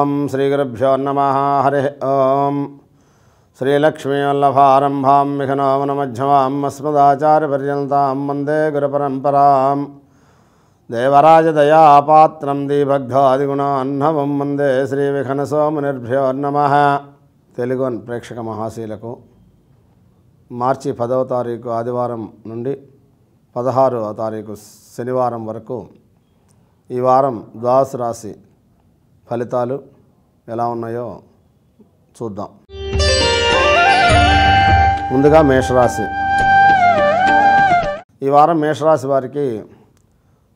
ఓం శ్రీగురుభ్యో నమ హరి ఓం. శ్రీలక్ష్మీవల్లభారంభాం మిఘనోమనమధ్యమాం అస్మదాచార్యపర్యంతాం వందే గురుపరంపరాం. దేవరాజదయాపాత్రం దీభగ్ధాదిగుణాన్నవం వందే శ్రీవిఘనసోమునిర్భ్యో నమ. తెలుగు ప్రేక్షక మహాశీలకు మార్చి పదవ తారీఖు ఆదివారం నుండి పదహారవ తారీఖు శనివారం వరకు ఈ వారం ద్వాదశ రాశి ఫలితాలు ఎలా ఉన్నాయో చూద్దాం. ముందుగా మేషరాశి. ఈ వారం మేషరాశి వారికి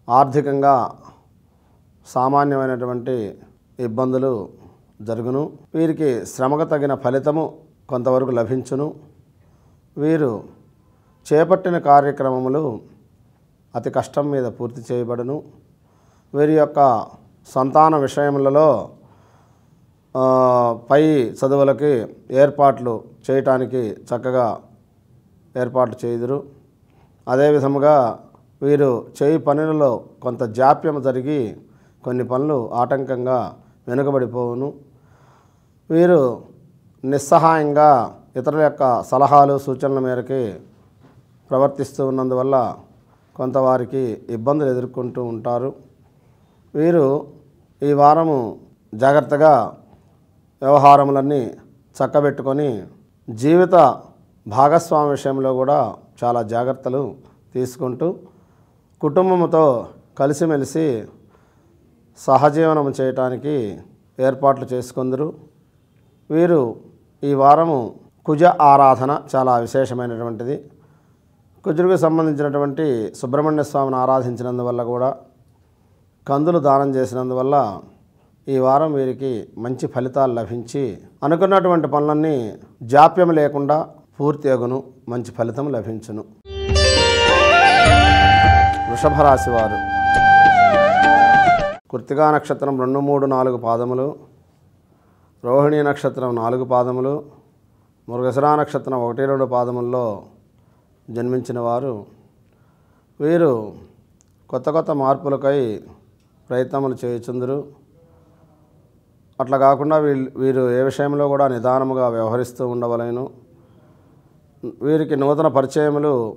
ఆర్థికంగా సామాన్యమైనటువంటి ఇబ్బందులు జరుగును. వీరికి శ్రమకు తగిన ఫలితము కొంతవరకు లభించును. వీరు చేపట్టిన కార్యక్రమములు అతి కష్టం మీద పూర్తి చేయబడును. వీరి యొక్క సంతాన విషయములలో పై చదువులకి ఏర్పాట్లు చేయటానికి చక్కగా ఏర్పాట్లు చేయుదురు. అదేవిధముగా వీరు చేయి పనులలో కొంత జాప్యం జరిగి కొన్ని పనులు ఆటంకంగా వెనుకబడిపోవును. వీరు నిస్సహాయంగా ఇతరుల యొక్క సలహాలు సూచనల మేరకి ప్రవర్తిస్తూ ఉన్నందువల్ల కొంత వారికి ఇబ్బందులు ఎదుర్కొంటూ ఉంటారు. వీరు ఈ వారము జాగ్రత్తగా వ్యవహారములన్నీ చక్కబెట్టుకొని జీవిత భాగస్వామి విషయంలో కూడా చాలా జాగ్రత్తలు తీసుకుంటూ కుటుంబంతో కలిసిమెలిసి సహజీవనం చేయటానికి ఏర్పాట్లు చేసుకుందరు. వీరు ఈ వారము కుజ ఆరాధన చాలా విశేషమైనటువంటిది. కుజుడికి సంబంధించినటువంటి సుబ్రహ్మణ్య స్వామిని ఆరాధించినందువల్ల కూడా కందులు దానం చేసినందువల్ల ఈ వారం వీరికి మంచి ఫలితాలు లభించి అనుకున్నటువంటి పనులన్నీ జాప్యం లేకుండా పూర్తి అగును మంచి ఫలితం లభించును. వృషభ రాశి వారు. కృత్తికా నక్షత్రం రెండు మూడు నాలుగు పాదములు రోహిణీ నక్షత్రం నాలుగు పాదములు మృగశిరా నక్షత్రం ఒకటి రెండు పాదముల్లో జన్మించిన వారు వీరు కొత్త కొత్త మార్పులకై ప్రయత్నములు చేయుచుందరు. అట్లా కాకుండా వీళ్ళు వీరు ఏ విషయంలో కూడా నిదానముగా వ్యవహరిస్తూ ఉండవలేను. వీరికి నూతన పరిచయములు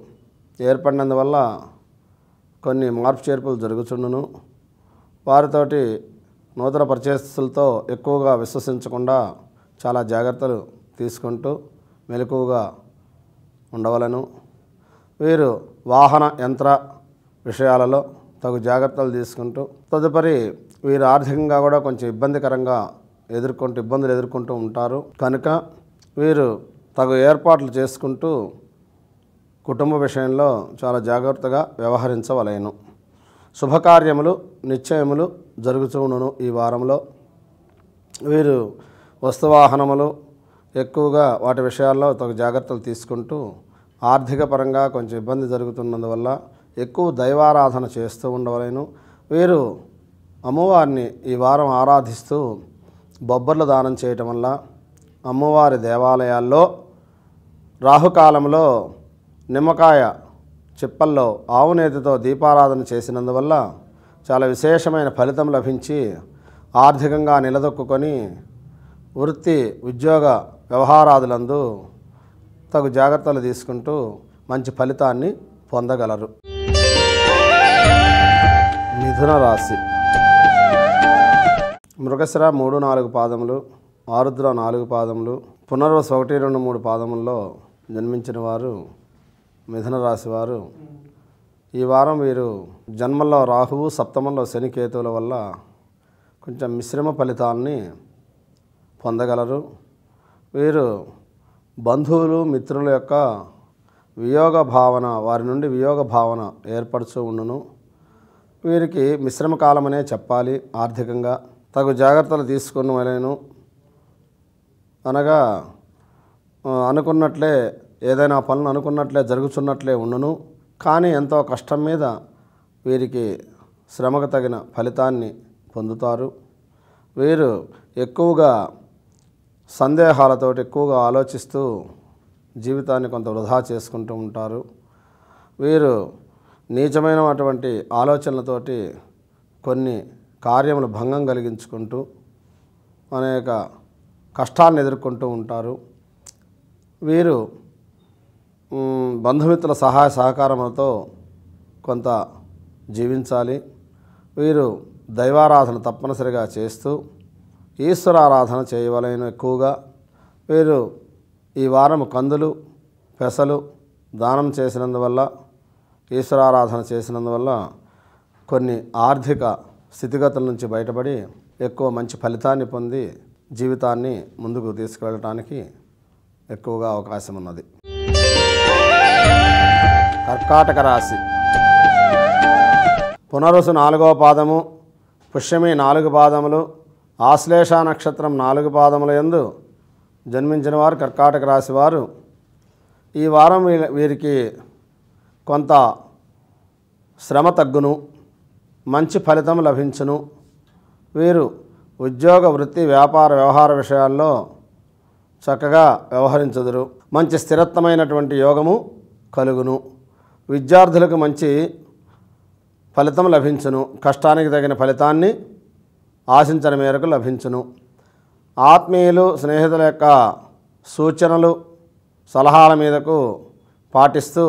ఏర్పడినందువల్ల కొన్ని మార్పు చేర్పులు జరుగుచుండును. వారితోటి నూతన పరిచయస్తులతో ఎక్కువగా విశ్వసించకుండా చాలా జాగ్రత్తలు తీసుకుంటూ మెలకువగా ఉండవలను. వీరు వాహన యంత్ర విషయాలలో తగు జాగ్రత్తలు తీసుకుంటూ తదుపరి వీరు ఆర్థికంగా కూడా కొంచెం ఇబ్బందికరంగా ఎదుర్కొంటూ ఇబ్బందులు ఎదుర్కొంటూ ఉంటారు. కనుక వీరు తగు ఏర్పాట్లు చేసుకుంటూ కుటుంబ విషయంలో చాలా జాగ్రత్తగా వ్యవహరించవలేను. శుభకార్యములు నిశ్చయములు జరుగుతూనును ఈ వారంలో. వీరు వస్తువాహనములు ఎక్కువగా వాటి విషయాల్లో తగు జాగ్రత్తలు తీసుకుంటూ ఆర్థిక పరంగా కొంచెం ఇబ్బంది జరుగుతున్నందువల్ల ఎక్కువ దైవారాధన చేస్తూ ఉండవలేను. వీరు అమ్మవారిని ఈ వారం ఆరాధిస్తూ బొబ్బర్లు దానం చేయటం వల్ల అమ్మవారి దేవాలయాల్లో రాహుకాలంలో నిమ్మకాయ చిప్పల్లో ఆవు నేతితో దీపారాధన చేసినందువల్ల చాలా విశేషమైన ఫలితం లభించి ఆర్థికంగా నిలదొక్కుకొని వృత్తి ఉద్యోగ వ్యవహారాదులందు తగు జాగ్రత్తలు తీసుకుంటూ మంచి ఫలితాన్ని పొందగలరు. మిథున రాశి. మృగశిర మూడు నాలుగు పాదములు ఆరుద్ర నాలుగు పాదములు పునర్వసు ఒకటి రెండు మూడు పాదముల్లో జన్మించిన వారు మిథున రాశి వారు. ఈ వారం వీరు జన్మల్లో రాహువు సప్తమంలో శనికేతువుల వల్ల కొంచెం మిశ్రమ ఫలితాలని పొందగలరు. వీరు బంధువులు మిత్రుల యొక్క వియోగ భావన వారి నుండి వియోగ భావన ఏర్పరచు ఉండును. వీరికి మిశ్రమ కాలమనే చెప్పాలి ఆర్థికంగా. తగు జాగ్రత్తలు తీసుకుని వలెను అనగా అనుకున్నట్లే ఏదైనా పనులు అనుకున్నట్లే జరుగుతున్నట్లే ఉండును. కానీ ఎంతో కష్టం మీద వీరికి శ్రమకు తగిన ఫలితాన్ని పొందుతారు. వీరు ఎక్కువగా సందేహాలతోటి ఎక్కువగా ఆలోచిస్తూ జీవితాన్ని కొంత వృధా చేసుకుంటూ ఉంటారు. వీరు నీచమైనటువంటి ఆలోచనలతోటి కొన్ని కార్యములు భంగం కలిగించుకుంటూ అనేక కష్టాలను ఎదుర్కొంటూ ఉంటారు. వీరు బంధుమిత్రుల సహాయ సహకారములతో కొంత జీవించాలి. వీరు దైవారాధన తప్పనిసరిగా చేస్తూ ఈశ్వరారాధన చేయవలైన ఎక్కువగా. వీరు ఈ వారం కందులు పెసలు దానం చేసినందువల్ల ఈశ్వరారాధన చేసినందువల్ల కొన్ని ఆర్థిక స్థితిగతుల నుంచి బయటపడి ఎక్కువ మంచి ఫలితాన్ని పొంది జీవితాన్ని ముందుకు తీసుకెళ్ళటానికి ఎక్కువగా అవకాశం ఉన్నది కర్కాటక రాశి. పునరుసు నాలుగవ పాదము పుష్యమి నాలుగు పాదములు ఆశ్లేష నక్షత్రం నాలుగు పాదముల యందు జన్మించిన వారు కర్కాటక రాశి వారు. ఈ వారం వీ- వీరికి కొంత శ్రమ తగ్గును మంచి ఫలితం లభించును. వీరు ఉద్యోగ వృత్తి వ్యాపార వ్యవహార విషయాల్లో చక్కగా వ్యవహరించదురు. మంచి స్థిరత్వమైనటువంటి యోగము కలుగును. విద్యార్థులకు మంచి ఫలితం లభించును. కష్టానికి తగిన ఫలితాన్ని ఆశించిన మేరకు లభించును. ఆత్మీయులు స్నేహితుల యొక్క సూచనలు సలహాల మీదకు పాటిస్తూ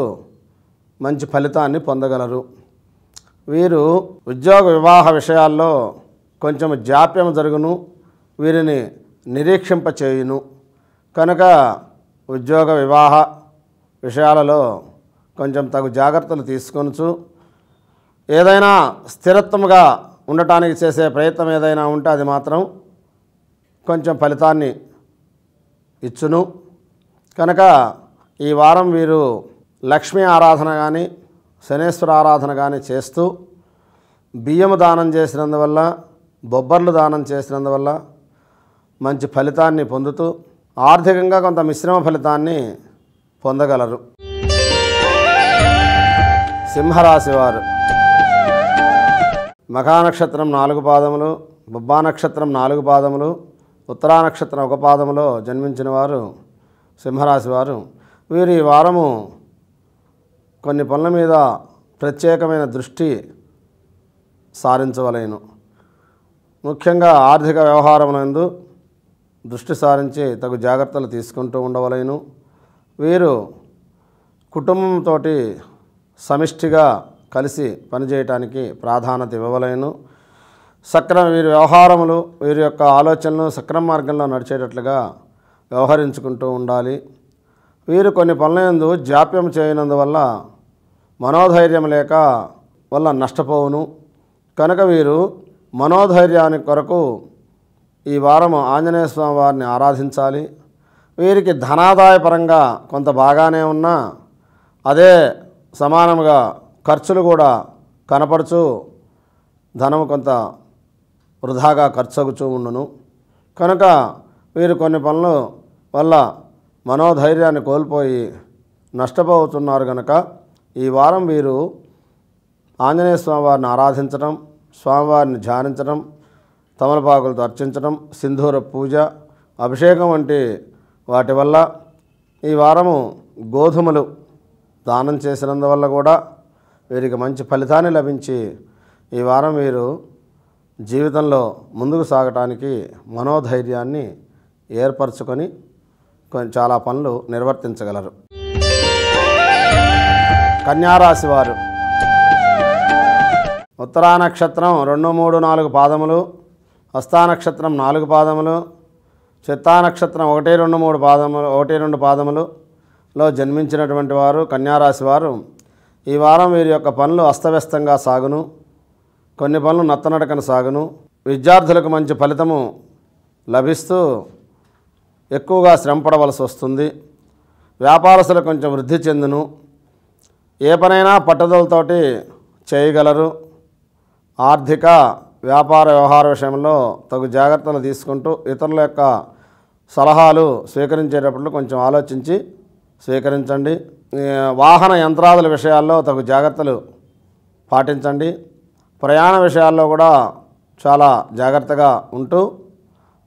మంచి ఫలితాన్ని పొందగలరు. వీరు ఉద్యోగ వివాహ విషయాల్లో కొంచెం జాప్యం జరుగును వీరిని నిరీక్షింపచేయును. కనుక ఉద్యోగ వివాహ విషయాలలో కొంచెం తగు జాగ్రత్తలు తీసుకొనచ్చు ఏదైనా స్థిరత్వముగా ఉండటానికి చేసే ప్రయత్నం ఏదైనా ఉంటే అది మాత్రం కొంచెం ఫలితాన్ని ఇచ్చును. కనుక ఈ వారం వీరు లక్ష్మీ ఆరాధన కానీ శనేశ్వర ఆరాధన కానీ చేస్తూ బియ్యము దానం చేసినందువల్ల బొబ్బర్లు దానం చేసినందువల్ల మంచి ఫలితాన్ని పొందుతూ ఆర్థికంగా కొంత మిశ్రమ ఫలితాన్ని పొందగలరు. సింహరాశి వారు. మఘానక్షత్రం నాలుగు పాదములు బొబ్బా నక్షత్రం నాలుగు పాదములు ఉత్తరా నక్షత్రం ఒక పాదములో జన్మించిన వారు సింహరాశి వారు. వీరు ఈ వారము కొన్ని పనుల మీద ప్రత్యేకమైన దృష్టి సారించవలేను. ముఖ్యంగా ఆర్థిక వ్యవహారములందు దృష్టి సారించి తగు జాగ్రత్తలు తీసుకుంటూ ఉండవలేను. వీరు కుటుంబంతో సమిష్టిగా కలిసి పనిచేయటానికి ప్రాధాన్యత ఇవ్వవలేను. సక్రమ వీరి వ్యవహారములు వీరి యొక్క ఆలోచనలు సక్రమ మార్గంలో నడిచేటట్లుగా వ్యవహరించుకుంటూ ఉండాలి. వీరు కొన్ని పనులందు జాప్యం చేయనందువల్ల మనోధైర్యం లేక వల్ల నష్టపోవును. కనుక వీరు మనోధైర్యానికి కొరకు ఈ వారం ఆంజనేయ స్వామి వారిని ఆరాధించాలి. వీరికి ధనాదాయపరంగా కొంత బాగానే ఉన్నా అదే సమానముగా ఖర్చులు కూడా కనపడుచు ధనము కొంత వృధాగా ఖర్చగుచూ ఉండును. కనుక వీరు కొన్ని పనులు వల్ల మనోధైర్యాన్ని కోల్పోయి నష్టపోతున్నారు కనుక ఈ వారం వీరు ఆంజనేయ స్వామివారిని ఆరాధించడం స్వామివారిని ధ్యానించడం తమలపాకులతో అర్చించడం సింధూర పూజ అభిషేకం వంటి వాటి వల్ల ఈ వారము గోధుమలు దానం చేసినందువల్ల కూడా వీరికి మంచి ఫలితాన్ని లభించి ఈ వారం వీరు జీవితంలో ముందుకు సాగటానికి మనోధైర్యాన్ని ఏర్పరచుకొని కొన్ని చాలా పనులు నిర్వర్తించగలరు. కన్యారాశి వారు ఉత్తరా నక్షత్రం రెండు మూడు నాలుగు పాదములు హస్తా నక్షత్రం నాలుగు పాదములు చిత్తా నక్షత్రం ఒకటి రెండు మూడు పాదములు ఒకటి రెండు పాదములులో జన్మించినటువంటి వారు కన్యారాశి వారు ఈ వారం వీరి యొక్క పనులు అస్తవ్యస్తంగా సాగును. కొన్ని పనులు నత్తనడకన సాగును. విద్యార్థులకు మంచి ఫలితము లభిస్తూ ఎక్కువగా శ్రమపడవలసి వస్తుంది. వ్యాపారస్తులు కొంచెం వృద్ధి చెందును. ఏ పనైనా పట్టుదలతోటి చేయగలరు. ఆర్థిక వ్యాపార వ్యవహార విషయంలో తగు జాగ్రత్తలు తీసుకుంటూ ఇతరుల యొక్క సలహాలు స్వీకరించేటప్పుడు కొంచెం ఆలోచించి స్వీకరించండి. వాహన యంత్రాదుల విషయాల్లో తగు జాగ్రత్తలు పాటించండి. ప్రయాణ విషయాల్లో కూడా చాలా జాగ్రత్తగా ఉంటూ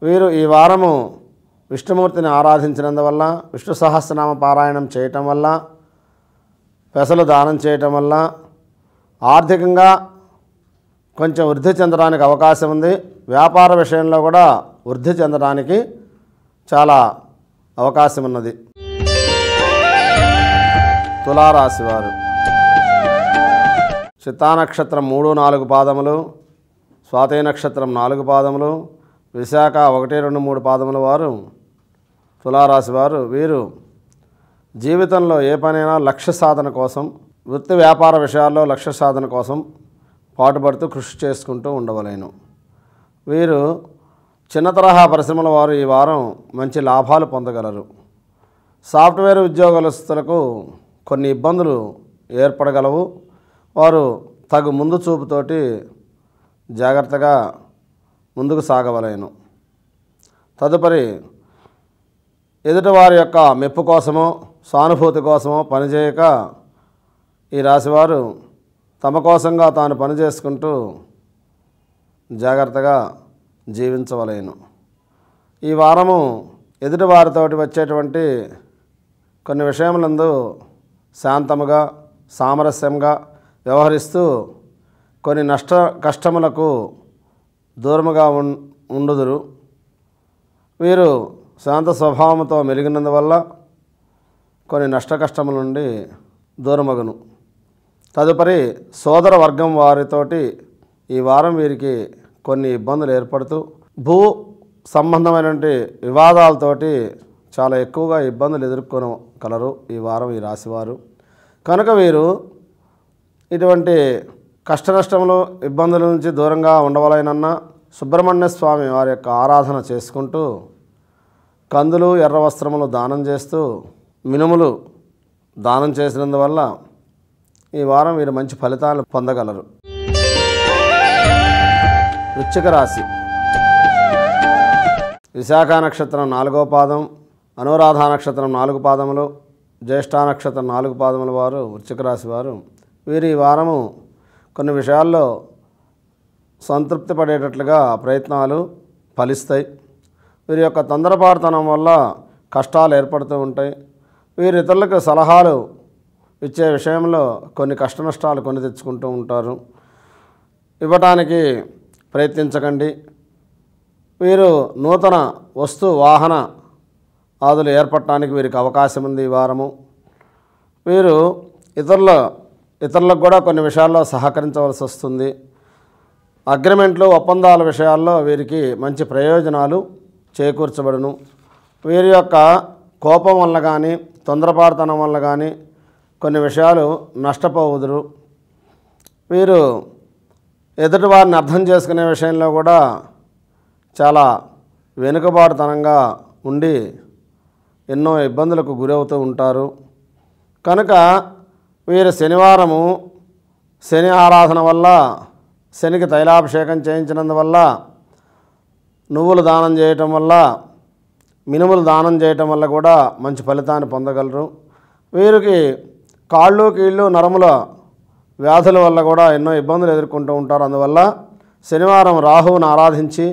వీరు ఈ వారము విష్ణుమూర్తిని ఆరాధించినందువల్ల విష్ణు సహస్రనామ పారాయణం చేయటం వల్ల పెసలు దానం చేయటం వల్ల ఆర్థికంగా కొంచెం వృద్ధి చెందడానికి అవకాశం ఉంది. వ్యాపార విషయంలో కూడా వృద్ధి చెందడానికి చాలా అవకాశం ఉన్నది. తులారాశివారు చిత్తానక్షత్రం నక్షత్రం మూడు నాలుగు పాదములు స్వాతి నక్షత్రం నాలుగు పాదములు విశాఖ ఒకటి రెండు మూడు పాదముల వారు తులారాశి వారు వీరు జీవితంలో ఏ పనైనా లక్ష్య సాధన కోసం వృత్తి వ్యాపార విషయాల్లో లక్ష్య సాధన కోసం పాటుపడుతూ కృషి చేసుకుంటూ ఉండవలేను. వీరు చిన్న తరహా పరిశ్రమల వారు ఈ వారం మంచి లాభాలు పొందగలరు. సాఫ్ట్వేర్ ఉద్యోగస్తులకు కొన్ని ఇబ్బందులు ఏర్పడగలవు. వారు తగు ముందు చూపుతోటి జాగ్రత్తగా ముందుకు సాగవలేను. తదుపరి ఎదుటివారి యొక్క మెప్పు కోసమో సానుభూతి కోసమో పనిచేయక ఈ రాశివారు తమ కోసంగా తాను పని చేసుకుంటూ జాగ్రత్తగా జీవించవలేను. ఈ వారము ఎదుటివారితోటి వచ్చేటువంటి కొన్ని విషయములందు శాంతముగా సామరస్యంగా వ్యవహరిస్తూ కొన్ని నష్ట కష్టములకు దూరముగా ఉం ఉండుదురు. వీరు శాంత స్వభావంతో మెలిగినందువల్ల కొన్ని నష్ట కష్టముల నుండి దూరమగును. తదుపరి సోదర వర్గం వారితోటి ఈ వారం వీరికి కొన్ని ఇబ్బందులు ఏర్పడుతూ భూ సంబంధమైనటువంటి వివాదాలతోటి చాలా ఎక్కువగా ఇబ్బందులు ఎదుర్కొనగలరు ఈ వారం ఈ రాశివారు. కనుక వీరు ఇటువంటి కష్ట నష్టములు ఇబ్బందుల నుంచి దూరంగా ఉండవలైనన్నా సుబ్రహ్మణ్య స్వామి వారి యొక్క ఆరాధన చేసుకుంటూ కందులు ఎర్ర వస్త్రములు దానం చేస్తూ మినుములు దానం చేసినందువల్ల ఈ వారం వీరు మంచి ఫలితాలు పొందగలరు. వృశ్చిక రాశి. విశాఖ నక్షత్రం నాలుగో పాదం అనురాధ నక్షత్రం నాలుగు పాదములు జ్యేష్ఠ నక్షత్రం నాలుగు పాదముల వారు వృశ్చిక రాశి వారు వీరు ఈ వారము కొన్ని విషయాల్లో సంతృప్తి పడేటట్లుగా ప్రయత్నాలు ఫలిస్తాయి. వీరి యొక్క తొందరపాటుతనం వల్ల కష్టాలు ఏర్పడుతూ ఉంటాయి. వీరు ఇతరులకు సలహాలు ఇచ్చే విషయంలో కొన్ని కష్ట నష్టాలు కొని తెచ్చుకుంటూ ఉంటారు. ఇవ్వటానికి ప్రయత్నించకండి. వీరు నూతన వస్తు వాహన ఆదులు ఏర్పడటానికి వీరికి అవకాశం ఉంది ఈ వారము. వీరు ఇతరుల ఇతరులకు కూడా కొన్ని విషయాల్లో సహకరించవలసి వస్తుంది. అగ్రిమెంట్లు ఒప్పందాల విషయాల్లో వీరికి మంచి ప్రయోజనాలు చేకూర్చబడును. వీరి యొక్క కోపం వల్ల కానీ తొందరపాటుతనం వల్ల కానీ కొన్ని విషయాలు నష్టపోవుదురు. వీరు ఎదుటి వారిని అర్థం చేసుకునే విషయంలో కూడా చాలా వెనుకబాటుతనంగా ఉండి ఎన్నో ఇబ్బందులకు గురవుతూ ఉంటారు. కనుక వీరు శనివారము శని ఆరాధన వల్ల శనికి తైలాభిషేకం చేయించినందువల్ల నువ్వులు దానం చేయటం వల్ల మినుములు దానం చేయటం వల్ల కూడా మంచి ఫలితాన్ని పొందగలరు. వీరికి కాళ్ళు కీళ్ళు నరముల వ్యాధుల వల్ల కూడా ఎన్నో ఇబ్బందులు ఎదుర్కొంటూ ఉంటారు. అందువల్ల శనివారం రాహువును ఆరాధించి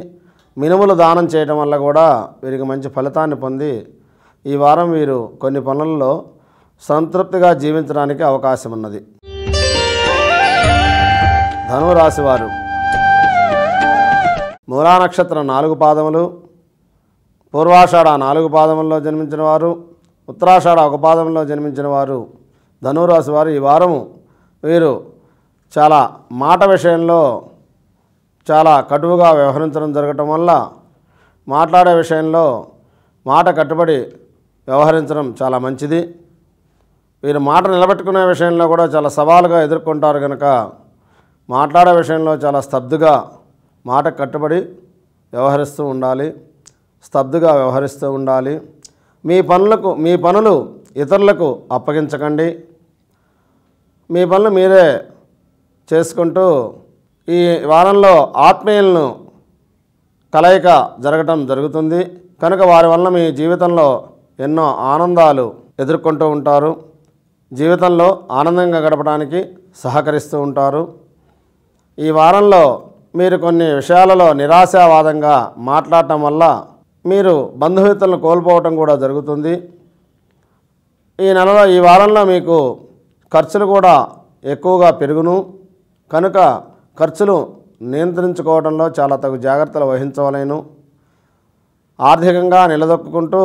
మినుములు దానం చేయటం వల్ల కూడా వీరికి మంచి ఫలితాన్ని పొంది ఈ వారం వీరు కొన్ని పనులలో సంతృప్తిగా జీవించడానికి అవకాశం ఉన్నది ధనురాశి వారు మూలానక్షత్రం నాలుగు పాదములు పూర్వాషాఢ నాలుగు పాదముల్లో జన్మించిన వారు ఉత్తరాషాఢ ఒక పాదంలో జన్మించిన వారు ధనురాశి వారు ఈ వారము. వీరు చాలా మాట విషయంలో చాలా కటువుగా వ్యవహరించడం జరగటం వల్ల మాట్లాడే విషయంలో మాట కట్టుబడి వ్యవహరించడం చాలా మంచిది. వీరు మాట నిలబెట్టుకునే విషయంలో కూడా చాలా సవాలుగా ఎదుర్కొంటారు కనుక మాట్లాడే విషయంలో చాలా స్తబ్దుగా మాట కట్టుబడి వ్యవహరిస్తూ ఉండాలి స్తబ్దుగా వ్యవహరిస్తూ ఉండాలి. మీ పనులకు మీ పనులు ఇతరులకు అప్పగించకండి. మీ పనులు మీరే చేసుకుంటూ ఈ వారంలో ఆత్మీయులను కలయిక జరగటం జరుగుతుంది. కనుక వారి వల్ల మీ జీవితంలో ఎన్నో ఆనందాలు ఎదుర్కొంటూ ఉంటారు. జీవితంలో ఆనందంగా గడపడానికి సహకరిస్తూ ఉంటారు. ఈ వారంలో మీరు కొన్ని విషయాలలో నిరాశావాదంగా మాట్లాడటం వల్ల మీరు బంధుమిత్రులను కోల్పోవటం కూడా జరుగుతుంది. ఈ నెలలో ఈ వారంలో మీకు ఖర్చులు కూడా ఎక్కువగా పెరుగును. కనుక ఖర్చులు నియంత్రించుకోవడంలో చాలా తగు జాగ్రత్తలు వహించవలేను. ఆర్థికంగా నిలదొక్కుంటూ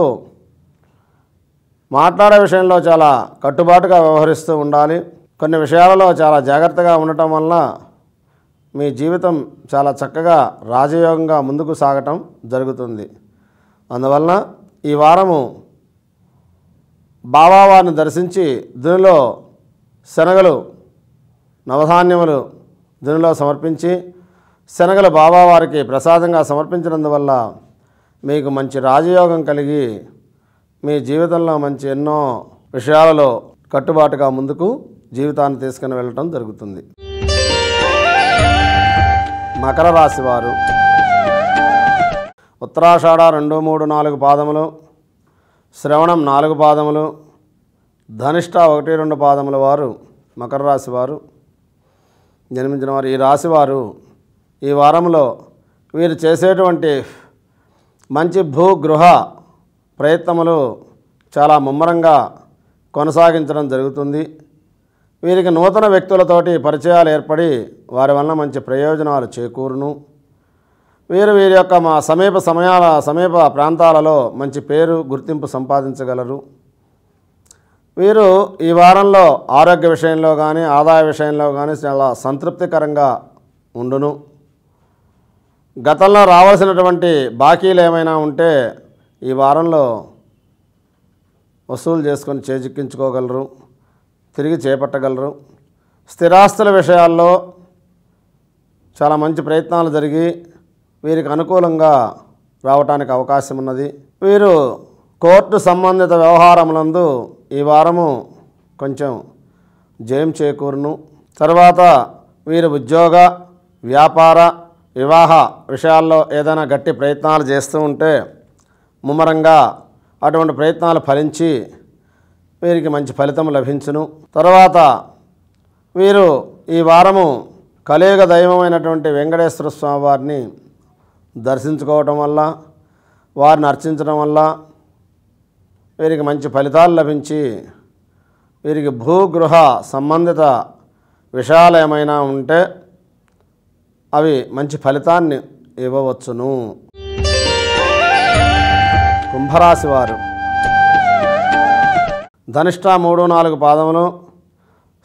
మాట్లాడే విషయంలో చాలా కట్టుబాటుగా వ్యవహరిస్తూ ఉండాలి. కొన్ని విషయాలలో చాలా జాగ్రత్తగా ఉండటం వల్ల మీ జీవితం చాలా చక్కగా రాజయోగంగా ముందుకు సాగటం జరుగుతుంది. అందువలన ఈ వారము బాబావారిని దర్శించి దీనిలో శనగలు నవధాన్యములు దీనిలో సమర్పించి శనగలు బాబావారికి ప్రసాదంగా సమర్పించినందువల్ల మీకు మంచి రాజయోగం కలిగి మీ జీవితంలో మంచి ఎన్నో విషయాలలో కట్టుబాటుగా ముందుకు జీవితాన్ని తీసుకుని వెళ్ళటం జరుగుతుంది. మకర రాశి వారు ఉత్తరాషాఢ రెండు మూడు నాలుగు పాదములు శ్రవణం నాలుగు పాదములు ధనిష్ట ఒకటి రెండు పాదముల వారు మకర రాశి వారు జన్మించిన వారు ఈ రాశివారు ఈ వారంలో వీరు చేసేటువంటి మంచి భూ గృహ ప్రయత్నములు చాలా ముమ్మరంగా కొనసాగించడం జరుగుతుంది. వీరికి నూతన వ్యక్తులతోటి పరిచయాలు ఏర్పడి వారి వలన మంచి ప్రయోజనాలు చేకూరును. వీరు వీరి యొక్క మా సమీప సమయాల సమీప ప్రాంతాలలో మంచి పేరు గుర్తింపు సంపాదించగలరు. వీరు ఈ వారంలో ఆరోగ్య విషయంలో కానీ ఆదాయ విషయంలో కానీ చాలా సంతృప్తికరంగా ఉండును. గతంలో రావాల్సినటువంటి బాకీలు ఏమైనా ఉంటే ఈ వారంలో వసూలు చేసుకొని చేజిక్కించుకోగలరు. తిరిగి చేపట్టగలరు. స్థిరాస్తుల విషయాల్లో చాలా మంచి ప్రయత్నాలు జరిగి వీరికి అనుకూలంగా రావటానికి అవకాశం ఉన్నది వీరు కోర్టు సంబంధిత వ్యవహారములందు ఈ వారము కొంచెం జయం చేకూరును. తర్వాత వీరు ఉద్యోగ వ్యాపార వివాహ విషయాల్లో ఏదైనా గట్టి ప్రయత్నాలు చేస్తూ ఉంటే ముమ్మరంగా అటువంటి ప్రయత్నాలు ఫలించి వీరికి మంచి ఫలితం లభించును. తర్వాత వీరు ఈ వారము కలియుగ దైవమైనటువంటి వెంకటేశ్వర స్వామి వారిని దర్శించుకోవటం వల్ల వారిని అర్చించడం వల్ల వీరికి మంచి ఫలితాలు లభించి వీరికి భూగృహ సంబంధిత విషయాలు ఏమైనా ఉంటే అవి మంచి ఫలితాన్ని ఇవ్వవచ్చును. కుంభరాశి వారు ధనిష్ట మూడు నాలుగు పాదములు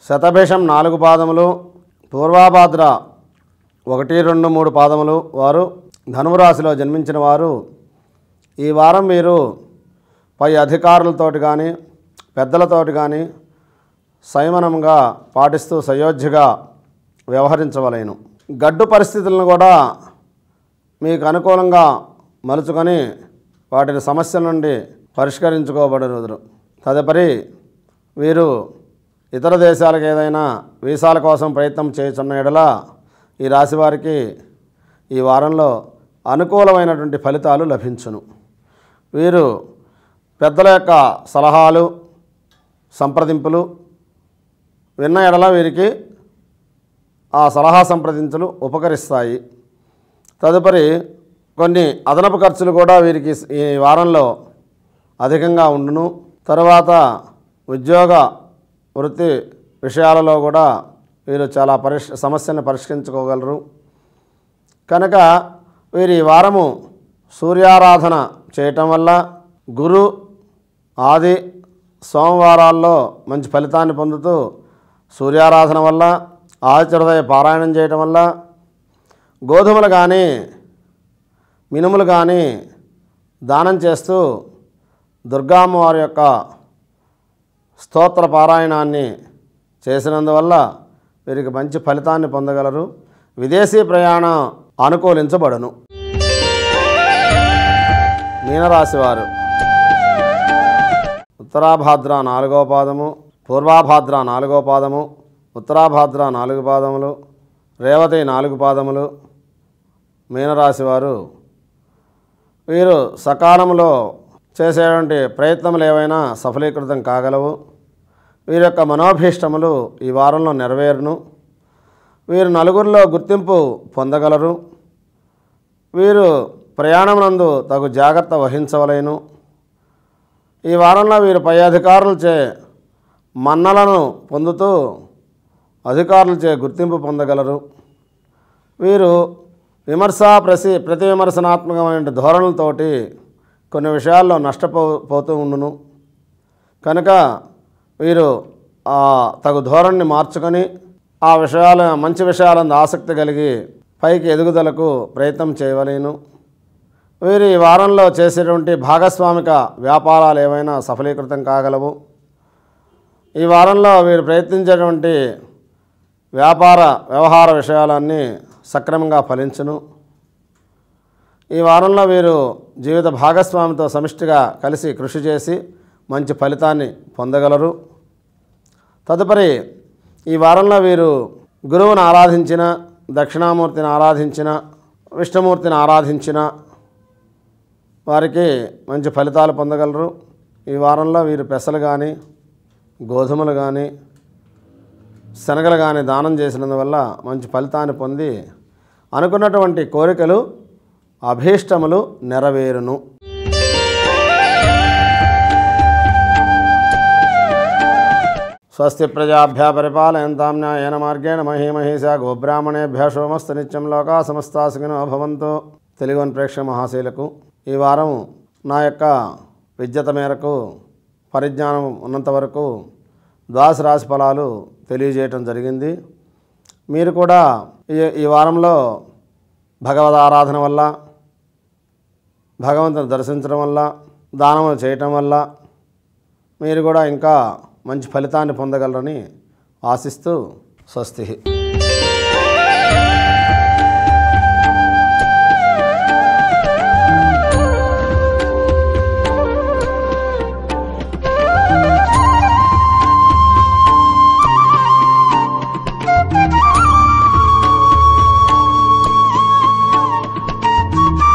శతభేషం నాలుగు పాదములు పూర్వాభాద్ర ఒకటి రెండు మూడు పాదములు వారు ధనురాశిలో జన్మించిన వారు. ఈ వారం మీరు పై అధికారులతోటి కానీ పెద్దలతోటి కానీ సంయమనంగా పాటిస్తూ సయోధ్యగా వ్యవహరించవలేను. గడ్డు పరిస్థితులను కూడా మీకు అనుకూలంగా మలుచుకొని వాటిని సమస్యల నుండి పరిష్కరించుకోబడరు తదుపరి వీరు ఇతర దేశాలకు ఏదైనా వీసాల కోసం ప్రయత్నం చేస్తున్న ఎడల ఈ రాశి వారికి ఈ వారంలో అనుకూలమైనటువంటి ఫలితాలు లభించును. వీరు పెద్దల యొక్క సలహాలు సంప్రదింపులు విన్న ఎడల వీరికి ఆ సలహా సంప్రదించులు ఉపకరిస్తాయి. తదుపరి కొన్ని అదనపు ఖర్చులు కూడా వీరికి ఈ వారంలో అధికంగా ఉండును. తర్వాత ఉద్యోగ వృత్తి విషయాలలో కూడా వీరు చాలా పరిష్ సమస్యను పరిష్కరించుకోగలరు. కనుక వీరి వారము సూర్యారాధన చేయటం వల్ల గురు ఆది సోమవారాల్లో మంచి ఫలితాన్ని పొందుతూ సూర్యారాధన వల్ల ఆదిత్యోదయ పారాయణం చేయటం వల్ల గోధుమలు కానీ మినుములు కానీ దానం చేస్తూ దుర్గామ్మవారి యొక్క స్తోత్ర పారాయణాన్ని చేసినందువల్ల వీరికి మంచి ఫలితాన్ని పొందగలరు. విదేశీ ప్రయాణం అనుకూలించబడును. మీనరాశివారు. ఉత్తరాభాద్ర నాలుగో పాదము పూర్వాభాద్ర నాలుగో పాదము ఉత్తరాభాద్ర నాలుగు పాదములు రేవతి నాలుగు పాదములు. మీనరాశివారు వీరు సకాలంలో చేసేటువంటి ప్రయత్నములు ఏవైనా సఫలీకృతం కాగలవు. వీరి యొక్క మనోభీష్టములు ఈ వారంలో నెరవేరును. వీరు నలుగురిలో గుర్తింపు పొందగలరు. వీరు ప్రయాణమునందు తగు జాగ్రత్త వహించవలేను. ఈ వారంలో వీరు పై అధికారులచే మన్నలను పొందుతూ అధికారులచే గుర్తింపు పొందగలరు. వీరు విమర్శ ప్రసి ప్రతి విమర్శనాత్మకమైన ధోరణులతోటి కొన్ని విషయాల్లో నష్టపో పోతూ ఉండును. కనుక వీరు తగు ధోరణిని మార్చుకొని ఆ విషయాల మంచి విషయాలందు ఆసక్తి కలిగి పైకి ఎదుగుదలకు ప్రయత్నం చేయవలేను. వీరు ఈ వారంలో చేసేటువంటి భాగస్వామిక వ్యాపారాలు ఏవైనా సఫలీకృతం కాగలవు. ఈ వారంలో వీరు ప్రయత్నించేటువంటి వ్యాపార వ్యవహార విషయాలన్నీ సక్రమంగా ఫలించును. ఈ వారంలో వీరు జీవిత భాగస్వామితో సమిష్టిగా కలిసి కృషి చేసి మంచి ఫలితాన్ని పొందగలరు. తదుపరి ఈ వారంలో వీరు గురువును ఆరాధించిన దక్షిణామూర్తిని ఆరాధించిన విష్ణుమూర్తిని ఆరాధించిన వారికి మంచి ఫలితాలు పొందగలరు. ఈ వారంలో వీరు పెసలు కానీ గోధుమలు కానీ శనగలు కానీ దానం చేసినందువల్ల మంచి ఫలితాన్ని పొంది అనుకున్నటువంటి కోరికలు అభీష్టములు నెరవేరును. స్వస్తి ప్రజాభ్య పరిపాలయంతాం న్యాయన మార్గేణ మహీమహీష గోబ్రాహ్మణేభ్య సోమస్తు నిత్యం లోకా సమస్తాసుకినో భవంతు. తెలుగుని ప్రేక్షక మహాశీలకు ఈ వారం నా యొక్క విద్యత మేరకు పరిజ్ఞానం ఉన్నంత వరకు ద్వాదశ రాశి ఫలాలు తెలియజేయటం జరిగింది. మీరు కూడా ఈ ఈ వారంలో భగవద్ ఆరాధన వల్ల భగవంతుని దర్శించడం వల్ల దానములు చేయటం వల్ల మీరు కూడా ఇంకా మంచి ఫలితాన్ని పొందగలరని ఆశిస్తూ స్వస్తి.